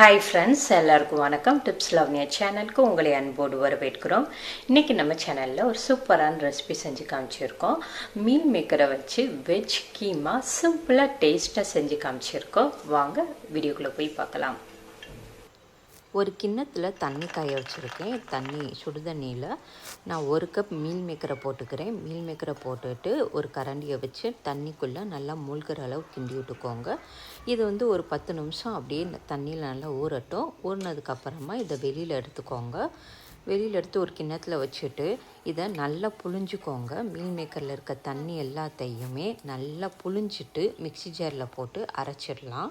Hi friends எல்லாருக்கும் வணக்கம். Tips லவ்னியா சேனலுக்கு உங்களை அன்போடு வரவேற்கிறோம். இன்றைக்கி நம்ம சேனலில் ஒரு சூப்பரான ரெசிபி செஞ்சு காமிச்சிருக்கோம். மீல் மேக்கரை வச்சு வெஜ் கீமா சிம்பிளாக டேஸ்ட்டாக செஞ்சு காமிச்சிருக்கோம். வாங்க வீடியோக்குள்ளே போய் பார்க்கலாம். ஒரு கிண்ணத்தில் தண்ணி காய வச்சுருக்கேன். தண்ணி சுடு தண்ணியில் நான் ஒரு கப் மீல் மேக்கரை போட்டுக்கிறேன். மீல் மேக்கரை போட்டுட்டு ஒரு கரண்டியை வச்சு தண்ணிக்குள்ளே நல்லா மூழ்கிற அளவு கிண்டி விட்டுக்கோங்க. இது வந்து ஒரு பத்து நிமிஷம் அப்படியே தண்ணியில் நல்லா ஊறட்டும். ஊறினதுக்கப்புறமா இதை வெளியில் எடுத்துக்கோங்க. வெளியில் எடுத்து ஒரு கிண்ணத்தில் வச்சுட்டு இதை நல்லா புழிஞ்சுக்கோங்க. மீல் மேக்கரில் இருக்க தண்ணி எல்லாத்தையுமே நல்லா புழிஞ்சிட்டு மிக்சி ஜாரில் போட்டு அரைச்சிடலாம்.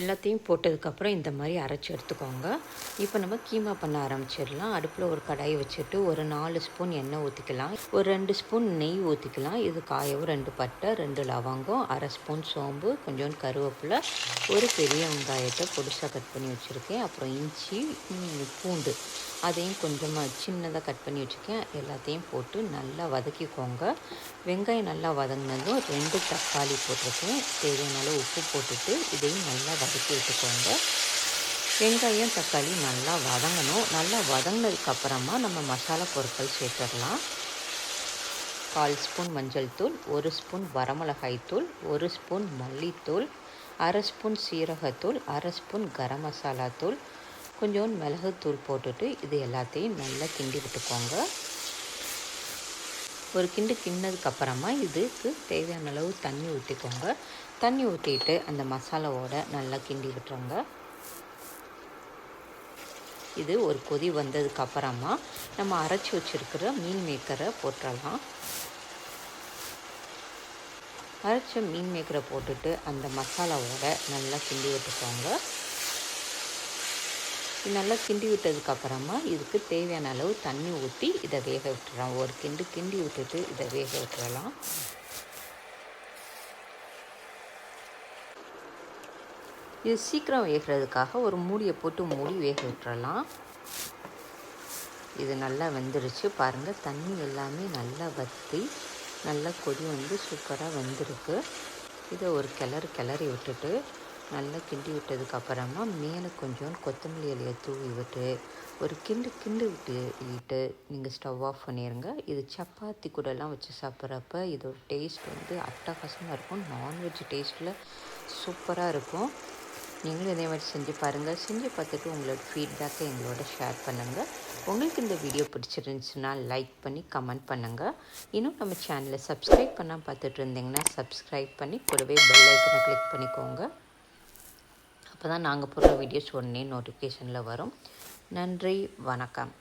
எல்லாத்தையும் போட்டதுக்கப்புறம் இந்த மாதிரி அரைச்சி எடுத்துக்கோங்க. இப்போ நம்ம கீமா பண்ண ஆரம்பிச்சிடலாம். அடுப்பில் ஒரு கடாயை வச்சுட்டு ஒரு நாலு ஸ்பூன் எண்ணெய் ஊற்றிக்கலாம் ஒரு ரெண்டு ஸ்பூன் நெய் ஊற்றிக்கலாம் இது காயவும் ரெண்டு பட்டை ரெண்டு லவங்கம் அரை ஸ்பூன் சோம்பு கொஞ்சோண்டு கருவேப்பிலை ஒரு பெரிய வெங்காயத்தை பொடிசாக கட் பண்ணி வச்சுருக்கேன். அப்புறம் இஞ்சி பூண்டு. அதையும் கொஞ்சமாக சின்னதாக கட் பண்ணி வச்சுருக்கேன். எல்லாத்தையும் போட்டு நல்லா வதக்கிக்கோங்க. வெங்காயம் நல்லா வதங்கினதும் ரெண்டு தக்காளி போட்டிருக்கேன். தேவையான அளவு உப்பு போட்டுட்டு இதையும் நல்லா வதக்கி விட்டுக்கோங்க. வெங்காயம் தக்காளி நல்லா வதங்கணும். நல்லா வதங்கினதுக்கப்புறமா நம்ம மசாலா பொருட்கள் சேர்த்துடலாம். கால் ஸ்பூன் மஞ்சள் தூள் ஒரு ஸ்பூன் வரமிளகாய் தூள் ஒரு ஸ்பூன் மல்லித்தூள் அரை ஸ்பூன் சீரகத்தூள் அரை ஸ்பூன் கரம் மசாலா தூள் கொஞ்சோண்டு மிளகுத்தூள் போட்டுட்டு இது எல்லாத்தையும் நல்லா கிண்டி விட்டுக்கோங்க. ஒரு கிண்டு கிண்ணதுக்கப்புறமா இதுக்கு தேவையான அளவு தண்ணி ஊற்றிக்கோங்க தண்ணி ஊற்றிட்டு அந்த மசாலாவோட நல்லா கிண்டி விட்டுருங்க. இது ஒரு கொதி வந்ததுக்கப்புறமா நம்ம அரைச்சி வச்சுருக்கிற மீன் மேக்கரை போட்டுடலாம் அரைச்ச மீன் மேக்கரை போட்டுட்டு அந்த மசாலாவோட நல்லா கிண்டி விட்டுக்கோங்க. நல்லா கிண்டி விட்டதுக்கப்புறமா இதுக்கு தேவையான அளவு தண்ணி ஊற்றி இதை வேக விட்டுறலாம். ஒரு கிண்டு கிண்டி விட்டுட்டு இதை வேக விட்டுறலாம். இது சீக்கிரம் வேகிறதுக்காக ஒரு மூடியை போட்டு மூடி வேக விட்டுறலாம். இது நல்லா வெந்துருச்சு. பாருங்கள் தண்ணி எல்லாமே நல்லா வற்றி நல்லா கொடி வந்து சூப்பராக வெந்திருக்கு. இதை ஒரு கிளறு கிளறி விட்டுட்டு நல்லா கிண்டி விட்டதுக்கப்புறமா மேலே கொஞ்சம் கொத்தமல்லி இலையை தூவி விட்டு ஒரு கிண்டு கிண்டு விட்டு விட்டு நீங்கள் ஸ்டவ் ஆஃப் பண்ணிடுங்க இது சப்பாத்தி கூடலாம் வச்சு சாப்பிட்றப்ப இதோட டேஸ்ட் வந்து அட்டகாசமாக இருக்கும். நான்வெஜ் டேஸ்ட்டில் சூப்பராக இருக்கும். நீங்களும் இதே மாதிரி செஞ்சு பாருங்கள் செஞ்சு பார்த்துட்டு உங்களோட ஃபீட்பேக்கை எங்களோட ஷேர் பண்ணுங்கள் உங்களுக்கு இந்த வீடியோ பிடிச்சிருந்துச்சுன்னா லைக் பண்ணி கமெண்ட் பண்ணுங்கள் இன்னும் நம்ம சேனலை சப்ஸ்கிரைப் பண்ணால் பார்த்துட்டு இருந்தீங்கன்னா சப்ஸ்கிரைப் பண்ணி கூடவே பெல் ஐக்கனை கிளிக் பண்ணிக்கோங்க. அப்போ தான் நாங்கள் போடுற வீடியோஸ் உடனே நோட்டிஃபிகேஷனில் வரும். நன்றி வணக்கம்.